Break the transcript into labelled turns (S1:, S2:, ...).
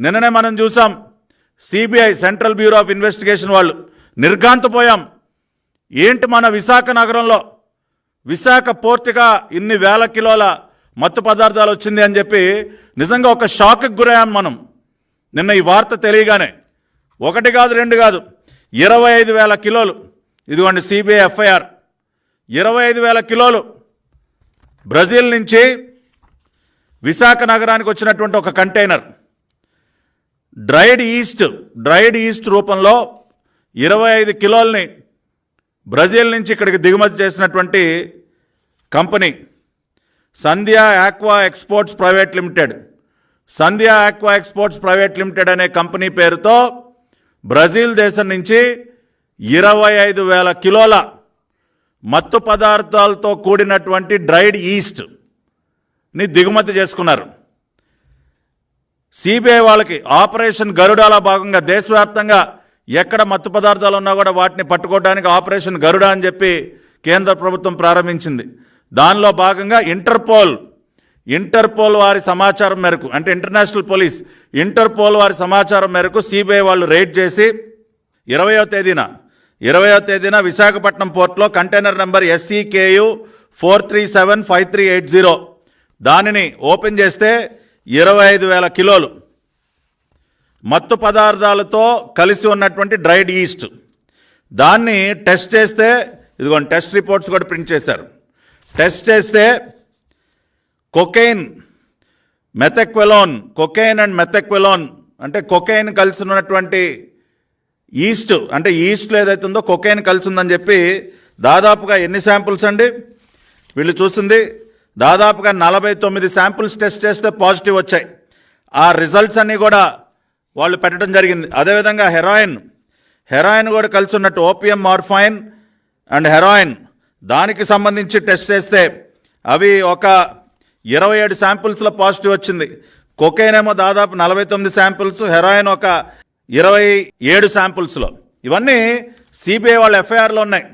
S1: నిన్ననే మనం చూసాం CBI central bureau of investigation వాళ్ళు నిర్ఘాంతపోయాం. ఏంటి మన విశాఖ నగరంలో? విశాఖ పోర్టుగా ఇన్ని వేల కిలోల మత్తు పదార్థాలు వచ్చింది అని చెప్పి నిజంగా ఒక షాక్కి గురయ్యాం మనం. నిన్న ఈ వార్త తెలియగానే. ఒకటి కాదు రెండు కాదు. ఇరవై ఐదు వేల కిలోలు. ఇదిగోండి సిబిఐ ఎఫ్ఐఆర్. ఇరవై ఐదు వేల కిలోలు. బ్రెజిల్ నుంచి విశాఖ నగరానికి వచ్చినటువంటి ఒక container. Dried yeast dried yeast రూపంలో ఇరవై ఐదు కిలోల్ని బ్రెజిల్ నుంచి ఇక్కడికి దిగుమతి చేసినటువంటి company Sandhya aqua exports private limited. Sandhya aqua exports private limited అనే కంపెనీ పేరుతో బ్రెజిల్ దేశం నుంచి ఇరవై ఐదు వేల కిలోల మత్తు పదార్థాలతో కూడినటువంటి డ్రైడ్ ఈస్ట్ని దిగుమతి చేసుకున్నారు. సిబిఐ వాళ్ళకి ఆపరేషన్ గరుడాల భాగంగా దేశవ్యాప్తంగా ఎక్కడ మత్తు పదార్థాలు ఉన్నా కూడా వాటిని పట్టుకోవడానికి ఆపరేషన్ గరుడ అని చెప్పి కేంద్ర ప్రభుత్వం ప్రారంభించింది. దానిలో భాగంగా ఇంటర్పోల్ ఇంటర్పోల్ వారి సమాచారం మేరకు అంటే ఇంటర్నేషనల్ పోలీస్ ఇంటర్పోల్ వారి సమాచారం మేరకు సిబిఐ వాళ్ళు రైడ్ చేసి ఇరవయో తేదీన ఇరవయో తేదీన Visakhapatnam పోర్ట్లో container number SCKU four three seven five three eight zero దానిని ఓపెన్ చేస్తే ఇరవై ఐదు వేల కిలోలు. మత్తు పదార్థాలతో కలిసి ఉన్నటువంటి డ్రైడ్ ఈస్ట్. దాన్ని టెస్ట్ చేస్తే ఇదిగోండి టెస్ట్ రిపోర్ట్స్ కూడా ప్రింట్ చేశారు. టెస్ట్ చేస్తే cocaine methaqualone cocaine and methaqualone అంటే కొకెయిన్ కలిసి ఉన్నటువంటి ఈస్ట్ అంటే ఈస్ట్లో ఏదైతే ఉందో కొకెయిన్ కలిసి ఉందని చెప్పి దాదాపుగా ఎన్ని శాంపుల్స్ అండి? వీళ్ళు చూసింది దాదాపుగా నలభై తొమ్మిది శాంపుల్స్ టెస్ట్ చేస్తే పాజిటివ్ వచ్చాయి. ఆ రిజల్ట్స్ అన్నీ కూడా వాళ్ళు పెట్టడం జరిగింది. అదేవిధంగా హెరాయిన్. హెరాయిన్ కూడా కలిసి ఉన్నట్టు ఓపిఎం మార్ఫైన్ అండ్ హెరాయిన్. దానికి సంబంధించి టెస్ట్ చేస్తే అవి ఒక ఇరవై ఏడు శాంపుల్స్లో పాజిటివ్ వచ్చింది. కొకైన్ ఏమో దాదాపు నలభై తొమ్మిది శాంపుల్స్ హెరాయిన్ ఒక ఇరవై ఏడు శాంపుల్స్లో. ఇవన్నీ సిబిఐ వాళ్ళ ఎఫ్ఐఆర్లో ఉన్నాయి.